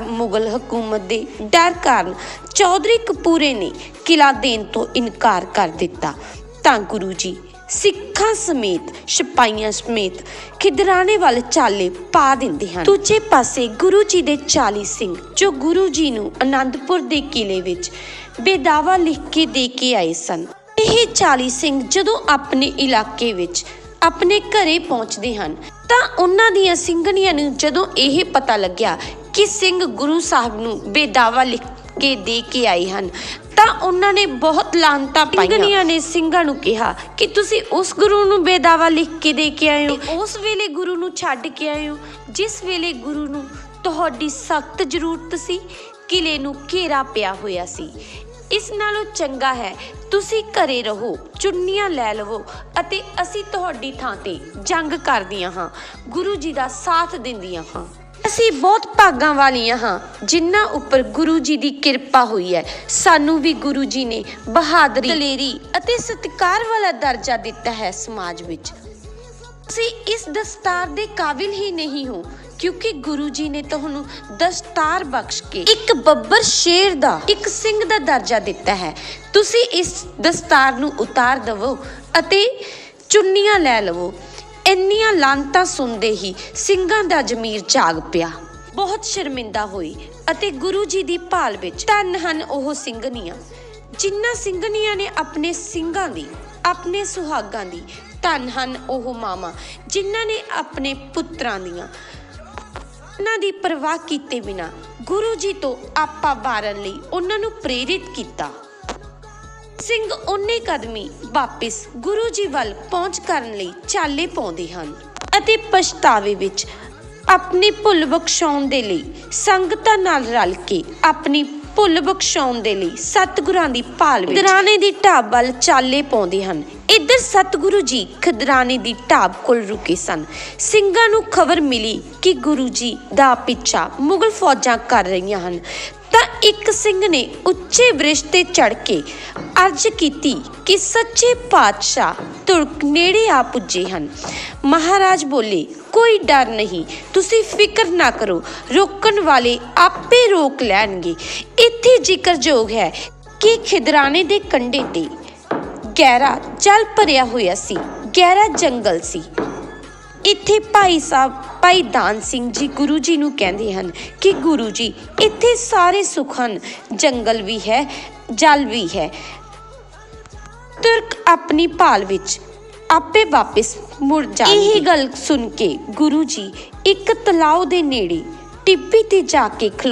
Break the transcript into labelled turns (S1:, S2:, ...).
S1: ਮੁਗਲ ਹਕੂਮਤ ਦੇ ਡਰ ਕਾਰਨ ਚੌਧਰੀ ਕਪੂਰੇ ਨੇ ਕਿਲਾ ਦੇਣ ਤੋਂ ਇਨਕਾਰ ਕਰ ਦਿੱਤਾ। ਤਾਂ ਗੁਰੂ ਜੀ ਸਿੱਖਾਂ ਸਮੇਤ, ਸਿਪਾਹੀਆਂ ਸਮੇਤ ਖਿਦਰਾਣੇ ਵੱਲ ਚਾਲੇ ਪਾ ਦਿੰਦੇ ਹਨ। ਦੂਜੇ ਪਾਸੇ ਗੁਰੂ ਜੀ ਦੇ 40 ਸਿੰਘ, ਜੋ ਗੁਰੂ ਜੀ ਨੂੰ ਆਨੰਦਪੁਰ ਦੇ ਕਿਲੇ ਵਿੱਚ ਬੇਦਾਵਾ ਲਿਖ ਕੇ ਦੇ ਕੇ ਆਏ ਸਨ। ਇਹ 40 ਸਿੰਘ ਜਦੋਂ ਆਪਣੇ ਇਲਾਕੇ ਵਿੱਚ ਆਪਣੇ ਘਰੇ ਪਹੁੰਚਦੇ ਹਨ, ਤਾਂ ਉਹਨਾਂ ਦੀਆਂ ਸਿੰਘਣੀਆਂ ਨੂੰ ਜਦੋਂ ਇਹ ਪਤਾ ਲੱਗਿਆ ਕਿ ਸਿੰਘ ਗੁਰੂ ਸਾਹਿਬ ਨੂੰ ਬੇਦਾਵਾ ਲਿਖ ਕੇ ਦੇ ਕੇ ਆਏ ਹਨ। ਤਾਂ ਉਹਨਾਂ ਨੇ ਬਹੁਤ ਲਾਂਤਾ ਪਾਈਆਂ। ਸਿੰਘਣੀਆਂ ਨੇ ਸਿੰਘਾਂ ਨੂੰ ਕਿਹਾ ਕਿ ਤੁਸੀਂ ਉਸ ਗੁਰੂ ਨੂੰ ਬੇਦਾਵਾ ਲਿਖ ਕੇ ਦੇ ਕੇ ਆਏ ਹੋ। ਉਸ ਵੇਲੇ ਗੁਰੂ ਨੂੰ ਛੱਡ ਕੇ ਆਏ ਹੋ। ਜਿਸ ਵੇਲੇ ਗੁਰੂ ਨੂੰ ਤੁਹਾਡੀ ਸਖਤ ਜ਼ਰੂਰਤ ਸੀ ਕਿਲੇ ਨੂੰ ਘੇਰਾ ਪਿਆ ਹੋਇਆ ਸੀ। ਇਸ ਨਾਲੋਂ ਚੰਗਾ ਹੈ ਤੁਸੀਂ ਘਰੇ ਰਹੋ ਚੁੰਨੀਆਂ ਲੈ ਲਵੋ ਅਤੇ ਅਸੀਂ ਤੁਹਾਡੀ ਥਾਂ ਤੇ ਜੰਗ ਕਰਦੀਆਂ ਹਾਂ। ਗੁਰੂ ਜੀ ਦਾ ਸਾਥ ਦਿੰਦੀਆਂ ਹਾਂ। ਅਸੀਂ ਬਹੁਤ ਭਾਗਾਂ ਵਾਲੀਆਂ ਹਾਂ, ਜਿਨ੍ਹਾਂ ਉੱਪਰ ਗੁਰੂ ਜੀ ਦੀ ਕਿਰਪਾ ਹੋਈ ਹੈ। ਸਾਨੂੰ ਵੀ ਗੁਰੂ ਜੀ ਨੇ ਬਹਾਦਰੀ, ਦਲੇਰੀ ਅਤੇ ਸਤਿਕਾਰ ਵਾਲਾ ਦਰਜਾ ਦਿੱਤਾ ਹੈ ਸਮਾਜ ਵਿੱਚ। ਤੁਸੀਂ ਇਸ ਦਸਤਾਰ ਦੇ ਕਾਬਿਲ ਹੀ ਨਹੀਂ ਹੋ, ਕਿਉਂਕਿ ਗੁਰੂ ਜੀ ਨੇ ਤੁਹਾਨੂੰ ਦਸਤਾਰ ਬਖਸ਼ ਕੇ ਇੱਕ ਬੱਬਰ ਸ਼ੇਰ ਦਾ, ਇੱਕ ਸਿੰਘ ਦਾ ਦਰਜਾ ਦਿੱਤਾ ਹੈ। ਤੁਸੀਂ ਇਸ ਦਸਤਾਰ ਨੂੰ ਉਤਾਰ ਦਵੋ ਅਤੇ ਚੁੰਨੀਆਂ ਲੈ ਲਵੋ। ਇੰਨੀਆਂ ਲਾਂਤਾਂ ਸੁਣਦੇ ਹੀ ਸਿੰਘਾਂ ਦਾ ਜ਼ਮੀਰ ਜਾਗ ਪਿਆ। ਬਹੁਤ ਸ਼ਰਮਿੰਦਾ ਹੋਈ ਅਤੇ ਗੁਰੂ ਜੀ ਦੀ ਭਾਲ ਵਿੱਚ ਧੰਨ ਹਨ ਉਹ ਸਿੰਘਣੀਆਂ, ਜਿਨ੍ਹਾਂ ਸਿੰਘਣੀਆਂ ਨੇ ਆਪਣੇ ਸਿੰਘਾਂ ਦੀ, ਆਪਣੇ ਸੁਹਾਗਾਂ ਦੀ ਧੰਨ ਹਨ ਉਹ ਮਾਮਾ ਜਿਨ੍ਹਾਂ ਨੇ ਆਪਣੇ ਪੁੱਤਰਾਂ ਦੀਆਂ। ਉਹਨਾਂ ਦੀ ਪਰਵਾਹ ਕੀਤੇ ਬਿਨਾ ਗੁਰੂ ਜੀ ਤੋਂ ਆਪਾ ਬਾਰਨ ਲਈ ਉਹਨਾਂ ਨੂੰ ਪ੍ਰੇਰਿਤ ਕੀਤਾ। ਸਿੰਘ ਉਹਨੇ ਕਦਮੀ ਵਾਪਿਸ ਗੁਰੂ ਜੀ ਵੱਲ ਪਹੁੰਚ ਕਰਨ ਲਈ ਚਾਲੇ ਪਾਉਂਦੇ ਹਨ ਅਤੇ ਪਛਤਾਵੇ ਵਿੱਚ ਆਪਣੀ ਭੁੱਲ ਬਖਸ਼ਾਉਣ ਦੇ ਲਈ ਸੰਗਤਾਂ ਨਾਲ ਰਲ ਕੇ ਆਪਣੀ ਭੁੱਲ ਬਖਸ਼ਾਉਣ ਦੇ ਲਈ ਸਤਿਗੁਰਾਂ ਦੀ ਭਾਲ ਵਿੱਚ ਖਦਰਾਣੇ ਦੀ ਢਾਬ ਵੱਲ ਚਾਲੇ ਪਾਉਂਦੇ ਹਨ। ਇੱਧਰ ਸਤਿਗੁਰੂ ਜੀ ਖਦਰਾਣੇ ਦੀ ਢਾਬ ਕੋਲ ਰੁਕੇ ਸਨ। ਸਿੰਘਾਂ ਨੂੰ ਖਬਰ ਮਿਲੀ ਕਿ ਗੁਰੂ ਜੀ ਦਾ ਪਿੱਛਾ ਮੁਗਲ ਫੌਜਾਂ ਕਰ ਰਹੀਆਂ ਹਨ। ਇੱਕ ਸਿੰਘ ਨੇ ਉੱਚੇ ਬ੍ਰਿਸ਼ ਤੇ ਚੜ ਕੇ ਅਰਜ਼ ਕੀਤੀ ਕਿ ਸੱਚੇ ਪਾਤਸ਼ਾਹ ਤੁਰਕ ਨੇੜੇ ਆ ਪੁੱਜੇ ਹਨ। ਮਹਾਰਾਜ ਬੋਲੇ, ਕੋਈ ਡਰ ਨਹੀਂ, ਤੁਸੀਂ ਫਿਕਰ ਨਾ ਕਰੋ, ਰੋਕਣ ਵਾਲੇ ਆਪੇ ਰੋਕ ਲੈਣਗੇ। ਇੱਥੇ ਜ਼ਿਕਰਯੋਗ ਹੈ ਕਿ ਖਿਦਰਾਣੇ ਦੇ ਕੰਢੇ ਤੇ ਗਹਿਰਾ ਜਲ ਭਰਿਆ ਹੋਇਆ ਸੀ, ਗਹਿਰਾ ਜੰਗਲ ਸੀ। ਇੱਥੇ ਭਾਈ ਸਾਹਿਬ ਭਾਈ ਦਾਨ ਸਿੰਘ ਜੀ ਗੁਰੂ ਜੀ ਨੂੰ ਕਹਿੰਦੇ ਹਨ ਕਿ ਗੁਰੂ ਜੀ ਇੱਥੇ ਸਾਰੇ ਸੁੱਖ ਹਨ ਜੰਗਲ ਵੀ ਹੈ ਜਲ ਵੀ ਹੈ। ਤੁਰਕ ਆਪਣੀ ਭਾਲ ਵਿੱਚ ਆਪੇ ਵਾਪਸ ਮੁੜ ਜਾਣਗੇ। ਇਹ ਗੱਲ ਸੁਣ ਕੇ ਗੁਰੂ ਜੀ ਇੱਕ ਤਲਾਉ ਦੇ ਨੇੜੇ ਟਿੱਬੀ ਤੇ ਜਾ ਕੇ